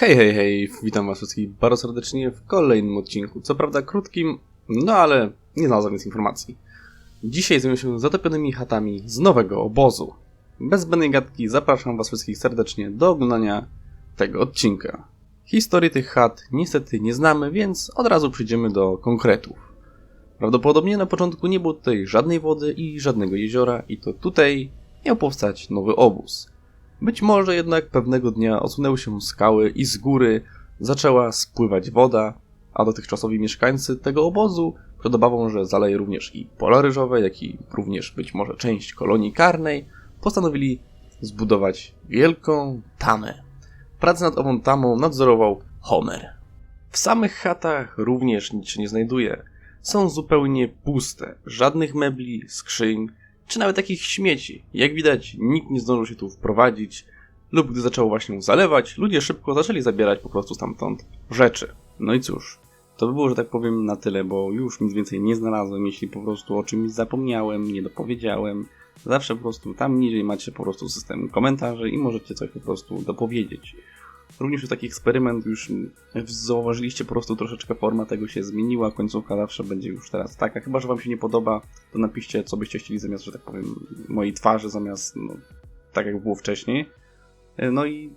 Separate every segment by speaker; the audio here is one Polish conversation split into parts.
Speaker 1: Hej, hej, hej, witam was wszystkich bardzo serdecznie w kolejnym odcinku. Co prawda krótkim, no ale nie znalazłem nic informacji. Dzisiaj zajmę się zatopionymi chatami z nowego obozu. Bez zbędnej gadki zapraszam was wszystkich serdecznie do oglądania tego odcinka. Historii tych chat niestety nie znamy, więc od razu przejdziemy do konkretów. Prawdopodobnie na początku nie było tutaj żadnej wody i żadnego jeziora i to tutaj miał powstać nowy obóz. Być może jednak pewnego dnia osunęły się skały i z góry zaczęła spływać woda, a dotychczasowi mieszkańcy tego obozu, przed obawą, że zaleje również i pola ryżowe, jak i również być może część kolonii karnej, postanowili zbudować wielką tamę. Pracę nad ową tamą nadzorował Homer. W samych chatach również nic się nie znajduje. Są zupełnie puste, żadnych mebli, skrzyń, czy nawet takich śmieci. Jak widać, nikt nie zdążył się tu wprowadzić, lub gdy zaczęło właśnie zalewać, ludzie szybko zaczęli zabierać po prostu stamtąd rzeczy. No i cóż, to by było, że tak powiem, na tyle, bo już nic więcej nie znalazłem, jeśli po prostu o czymś zapomniałem, nie dopowiedziałem. Zawsze po prostu tam niżej macie po prostu system komentarzy i możecie coś po prostu dopowiedzieć. Również jest taki eksperyment, już zauważyliście po prostu troszeczkę forma tego się zmieniła, końcówka zawsze będzie już teraz taka. Chyba, że Wam się nie podoba, to napiszcie, co byście chcieli zamiast, że tak powiem, mojej twarzy, zamiast no, tak jak było wcześniej. No i,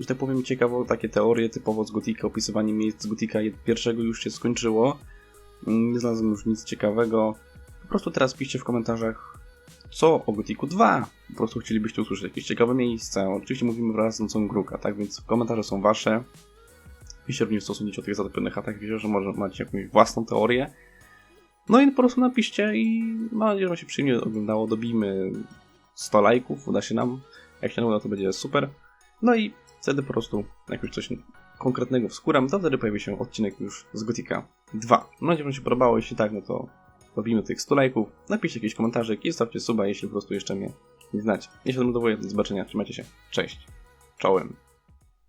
Speaker 1: że tak powiem, ciekawo, takie teorie typowo z Gotika, opisywanie miejsc z Gotika pierwszego już się skończyło. Nie znalazłem już nic ciekawego. Po prostu teraz piszcie w komentarzach, co o Gotiku 2 po prostu chcielibyście usłyszeć jakieś ciekawe miejsca. Oczywiście mówimy wraz z nocą Gruka, tak więc komentarze są wasze. Piszcie również sądzicie o tych zatopionych chatach. Wiecie, że może macie jakąś własną teorię. No i po prostu napiszcie i mam nadzieję, że wam się przyjemnie oglądało. Dobijmy 100 lajków, uda się nam. Jak się nie uda, to będzie super. No i wtedy po prostu jakoś coś konkretnego wskóram, to wtedy pojawi się odcinek już z Gotika 2. Mam nadzieję, że wam się podobało. Jeśli tak, no to robimy tych 100 lajków. Napiszcie jakiś komentarzyk i zostawcie suba, jeśli po prostu jeszcze mnie nie znacie. Ja się do zobaczenia. Trzymajcie się. Cześć. Czołem.